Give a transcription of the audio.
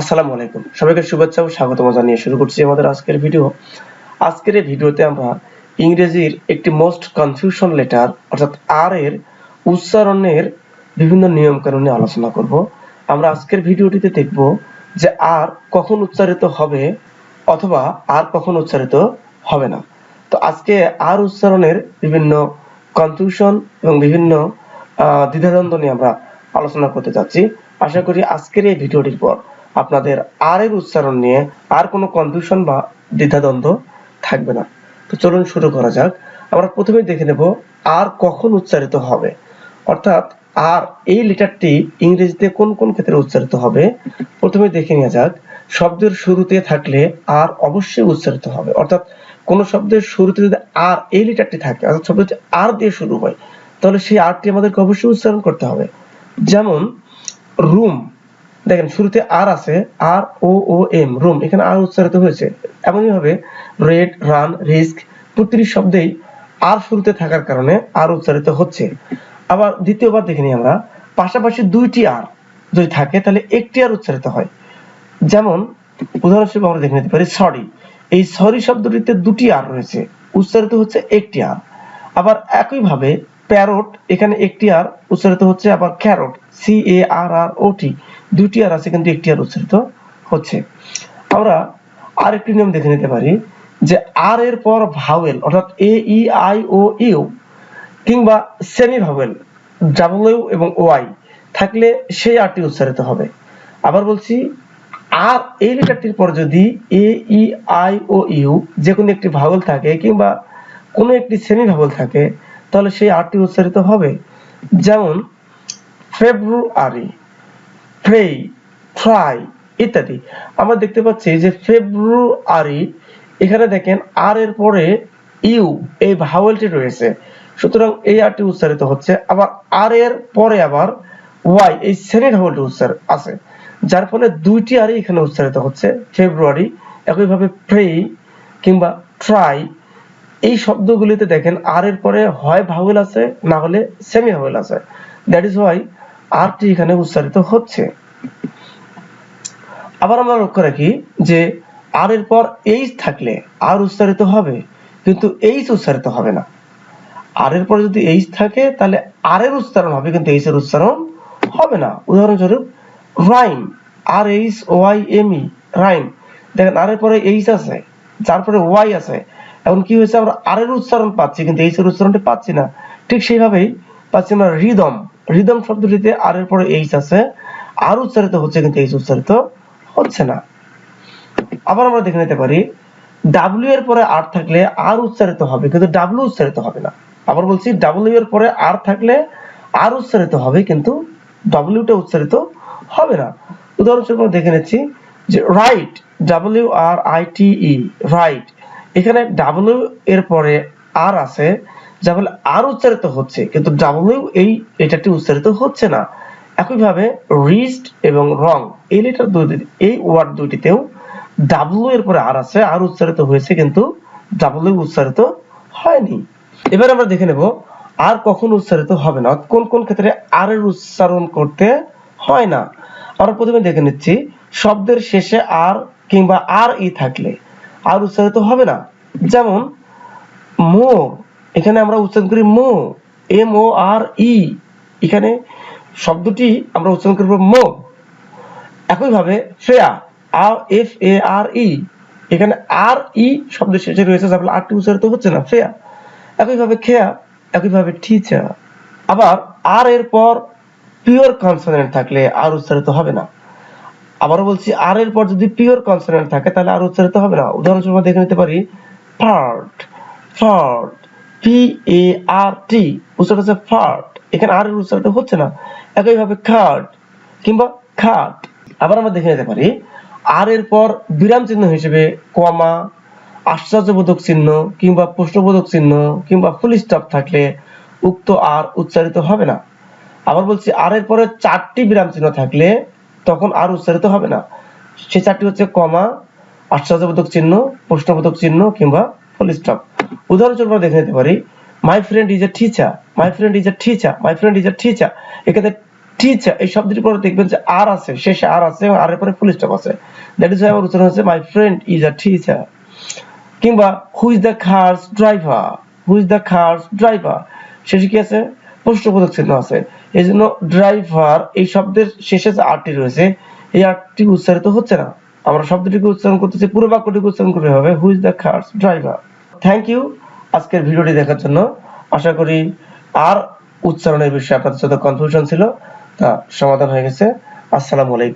আসসালামু আলাইকুম। সবাইকে শুভেচ্ছা ও স্বাগতম জানিয়ে শুরু করছি আমাদের আজকের ভিডিও। আজকের এই ভিডিওতে আমরা ইংরেজির একটি মোস্ট কনফিউশন লেটার অর্থাৎ আর এর উচ্চারণের বিভিন্ন নিয়ম কানুন আলোচনা করব। আমরা আজকের ভিডিওটিতে দেখব যে আর কখন উচ্চারিত হবে অথবা আর কখন উচ্চারিত হবে না। তো আজকে আর উচ্চারণের বিভিন্ন কনফিউশন এবং বিভিন্ন দ্বিধাদ্বন্দ্ব নিয়ে আমরা আলোচনা করতে যাচ্ছি। আশা করি আজকের এই ভিডিওটির পর আপনাদের আর এর উচ্চারণ নিয়ে আর কোনো কনফিউশন বা দ্বিধাদ্বন্দ্ব থাকবে না। তো চলুন শুরু করা যাক। আমরা প্রথমে দেখে নেব আর কখন উচ্চারিত হবে। অর্থাৎ আর এই লেটারটি ইংরেজিতে কোন কোন ক্ষেত্রে উচ্চারিত হবে? প্রথমে দেখে নেওয়া যাক। শব্দের শুরুতে থাকলে আর অবশ্যই উচ্চারিত হবে। অর্থাৎ কোন শব্দের শুরুতে যদি আর এই লেটারটি থাকে, অর্থাৎ শব্দটি আর দিয়ে শুরু হয়, তাহলে সেই আরটি আমাদেরকে অবশ্যই উচ্চারণ করতে হবে। যেমন রুম দেখেন, শুরুতে আর আছে আর ও ও এম রুম এখানে আর উচ্চারিত হয়েছে। এমনই ভাবে রেড রান রিস্ক প্রতিটি শব্দেই আর শুরুতে থাকার কারণে আর উচ্চারিত হচ্ছে। আবার দ্বিতীয়বার দেখে নিই আমরা, পাশাপাশি দুইটি আর যদি থাকে, তাহলে একটি আর উচ্চারিত হয়। যেমন, উদাহরণস্বরূপ আমরা দেখে নিতে পারি সরি এই সরি শব্দটিতে দুটি আর রয়েছে, উচ্চারিত হচ্ছে একটি আর আবার একইভাবে প্যারট, এখানে একটি আর উচ্চারিত হচ্ছে আবার ক্যারট সি এ আর আর ও টি দুটি আর আছে, কিন্তু একটি আর উচ্চারিত হচ্ছে। আমরা আরেকটি নিয়ম দেখে নিতে পারি যে আর এর পর ভাওয়েল, অর্থাৎ A E I O U কিংবা সেমি ভাওয়েল ডাব্লিউ এবং ওয়াই থাকলে সেই আরটি উচ্চারিত হবে। আবার বলছি, আর এই লেটারটির পর যদি A E I O U যে কোনো একটি ভাওয়েল থাকে কিংবা কোনো একটি সেমি ভাওয়েল থাকে তাহলে সেই আরটি উচ্চারিত হবে। যেমন, ফেব্রুয়ারি ফ্রেই ফ্রাই ইত্যাদি। আমরা দেখতে পাচ্ছি যে ফেব্রুয়ারি, এখানে দেখেন আর এর পরে ইউ, এই ভাওয়েলটি রয়েছে। সুতরাং এই আরটি উচ্চারিত হচ্ছে। আবার আর এর পরে আবার ওয়াই, এই সেমি ভাওয়েলটি উচ্চার আছে। যার ফলে দুইটি আরই এখানে উচ্চারিত হচ্ছে, ফেব্রুয়ারি, একইভাবে প্রে কিংবা ট্রাই এই শব্দগুলিতে দেখেন, আর এর পরে হয় ভাওয়েল আছে, না হলে semi vowel that. Is Y Y আরটি এখানে উচ্চারিত হচ্ছে। আবার আমরা লক্ষ্য রাখি যে আর এর পর এইচ থাকলে আর উচ্চারিত হবে, কিন্তু এইচ উচ্চারিত হবে না। আর এর পরে যদি এইচ থাকে, তাহলে আর এর উচ্চারণ হবে, কিন্তু এইচ এর উচ্চারণ হবে না। উদাহরণস্বরূপ, rhyme, R H Y M E, rhyme. দেখেন, আর এর পরে এইচ আছে তারপরে ওয়াই আছে এখন কি হয়েছে, আমরা আর এর উচ্চারণ পাচ্ছি, কিন্তু এইচ এর উচ্চারণটি পাচ্ছি না। ঠিক সেইভাবেই পাচ্ছি আমরা রিদম রিদম শব্দটিতে আর এর পরে এইচ আছে। আর উচ্চারিত হচ্ছে, কিন্তু এইচ উচ্চারিত হচ্ছে না। আবার আমরা দেখে নিতে পারি ডাব্লিউ এর পরে আর থাকলে আর উচ্চারিত হবে, কিন্তু ডাব্লিউ উচ্চারিত হবে না। আবার বলছি ডাব্লিউ এর পরে আর থাকলে আর উচ্চারিত হবে, কিন্তু ডাব্লিউটা উচ্চারিত হবে না। উদাহরণস্বরূপ দেখে নিচ্ছি যে write W R I T E write এখানে ডাব্লিউ এর পরে আর আছে, যা বলে আর উচ্চারিত হচ্ছে, কিন্তু ডাব্লিউ এই এটাটি উচ্চারিত হচ্ছে না। একইভাবে রিস্ট এবং রং এই লেটার দুটি এই ওয়ার্ড দুটিতেও ডাব্লিউ এর পরে আর আছে আর উচ্চারিত হয়েছে, কিন্তু ডাব্লিউ উচ্চারিত হয়নি। এবার আমরা দেখে নেব আর কখন উচ্চারিত হবে না কোন কোন ক্ষেত্রে আর এর উচ্চারণ করতে হয় না। আমরা প্রথমে দেখে নিচ্ছি, শব্দের শেষে আর কিংবা আর ই থাকলে আর উচ্চারিত হবে না। যেমন, মো, এখানে আমরা উচ্চারণ করি মো, এম ও আর ই। এখানে শব্দটি আমরা উচ্চারণ করব মো। একইভাবে ফেয়া আর এফ, এ, আর ই। এখানে আর ই শব্দ শেষে রয়েছে, যার ফলে আরটি উচ্চারিত হচ্ছে না ফেয়া একইভাবে খেয়া, একইভাবে ঠিচা আবার, আর এর পর পিওর কনসোনেন্ট থাকলে আর উচ্চারিত হবে না। আবারও বলছি আর এর পর যদি পিওর কনসোনেন্ট থাকে, তাহলে আর উচ্চারিত হবে না। উদাহরণস্বরূপ দেখে নিতে পারি part part P A R T উচ্চারণ হচ্ছে ফার্ট এখানে আর এর উচ্চারিত হচ্ছে না। একইভাবে খাট কিংবা খাট আবার আমরা দেখে নিতে পারি আর এর পর বিরাম চিহ্ন হিসেবে কমা আশ্চর্যবোধক চিহ্ন কিংবা প্রশ্নবোধক চিহ্ন কিংবা ফুল স্টপ থাকলে উক্ত আর উচ্চারিত হবে না। আবার বলছি আর এর পরে চারটি বিরাম চিহ্ন থাকলে তখন আর উচ্চারিত হবে না। সে চারটি হচ্ছে কমা, আশ্চর্যবোধক চিহ্ন, প্রশ্নবোধক চিহ্ন কিংবা ফুল স্টপ উদাহরণস্বরূপ দেখে নিতে পারি my friend is a teacher my friend is a teacher my friend is a teacher এখানে টিচার এই শব্দটির পরে দেখবেন যে আর আছে, শেষে আর আছে এবং আর এর পরে ফুল স্টপ আছে। দ্যাট ইজ আমার উচ্চারণ হচ্ছে my friend is a teacher কিংবা who is the car's driver who is the car's driver শেষে কি আছে? প্রশ্নবোধক চিহ্ন আছে। এই জন্য ড্রাইভার এই শব্দের শেষে যে আরটি রয়েছে, এই আরটি উচ্চারিত হচ্ছে না। আমরা শব্দটিকে উচ্চারণ করতেছি, পুরো বাক্যটিকে উচ্চারণ করতে হবে who is the car's driver thank you আজকের ভিডিওটি দেখার জন্য। আশা করি আর উচ্চারণের বিষয়ে আপনাদের সাথে কনফিউশন ছিল, তা সমাধান হয়ে গেছে। আসসালামু আলাইকুম।